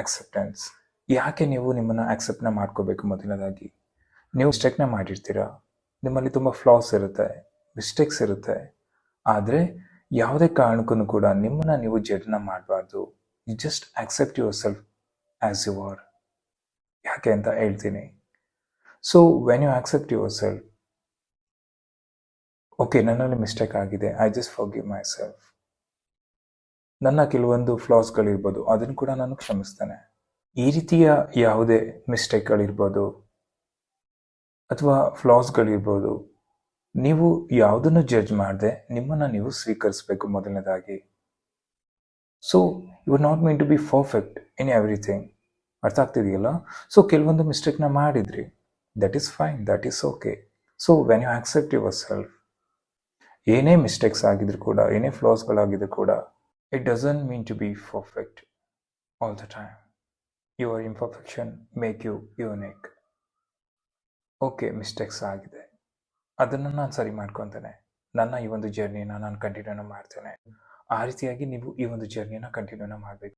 Acceptance ಯಾಕೆ ನೀವು ನಿಮ್ಮನ್ನು ಆಕ್ಸೆಪ್ಟ್ನ ಮಾಡ್ಕೋಬೇಕು ಮೊದಲನೇದಾಗಿ? ನೀವು ಮಿಸ್ಟೇಕ್ನ ಮಾಡಿರ್ತೀರ? ನಿಮ್ಮಲ್ಲಿ ತುಂಬ ಫ್ಲಾಸ್ ಇರುತ್ತೆ ಮಿಸ್ಟೇಕ್ಸ್ ಇರುತ್ತೆ. ಆದರೆ ಯಾವುದೇ ಕಾರಣಕ್ಕೂ ಕೂಡ ನಿಮ್ಮನ್ನು ನೀವು ಜಡ್ನ ಮಾಡಬಾರ್ದು. You just accept yourself as you are ಯಾಕೆ ಅಂತ ಹೇಳ್ತೀನಿ. So when you accept yourself okay ನನ್ನಲ್ಲಿ ಮಿಸ್ಟೇಕ್ ಆಗಿದೆ. I just forgive myself ನನ್ನ ಕೆಲವೊಂದು ಫ್ಲಾಸ್ಗಳಿರ್ಬೋದು ಅದನ್ನು ಕೂಡ ನಾನು ಕ್ಷಮಿಸ್ತೇನೆ. ಈ ರೀತಿಯ ಯಾವುದೇ ಮಿಸ್ಟೇಕ್ಗಳಿರ್ಬೋದು ಅಥವಾ ಫ್ಲಾಸ್ಗಳಿರ್ಬೋದು ನೀವು ಯಾವುದನ್ನು ಜಡ್ಜ್ ಮಾಡದೆ, ನಿಮ್ಮನ್ನು ನೀವು ಸ್ವೀಕರಿಸಬೇಕು ಮೊದಲನೇದಾಗಿ. So you are not meant to be perfect in everything ಅರ್ಥ ಆಗ್ತಿದೆಯಲ್ಲ? ಸೊ ಕೆಲವೊಂದು ಮಿಸ್ಟೇಕ್ನ ಮಾಡಿದ್ರಿ. That is fine that is okay so when you accept yourself ಏನೇ ಮಿಸ್ಟೇಕ್ಸ್ ಆಗಿದ್ರು ಕೂಡ, ಏನೇ ಫ್ಲಾಸ್ಗಳಾಗಿದ್ರು ಕೂಡ it doesn't mean to be perfect all the time Your imperfection make you unique okay mistakes ಆಗಿದೆ. ಅದನ್ನು ನಾನು ಸರಿ ಮಾಡ್ಕೊತೇನೆ. ನನ್ನ ಈ ಒಂದು ಜರ್ನಿನ ನಾನು ಕಂಟಿನ್ಯೂನ ಮಾಡ್ತೇನೆ. ಆ ರೀತಿಯಾಗಿ ನೀವು ಈ ಒಂದು ಜರ್ನಿನ ಕಂಟಿನ್ಯೂನ ಮಾಡಬೇಕು.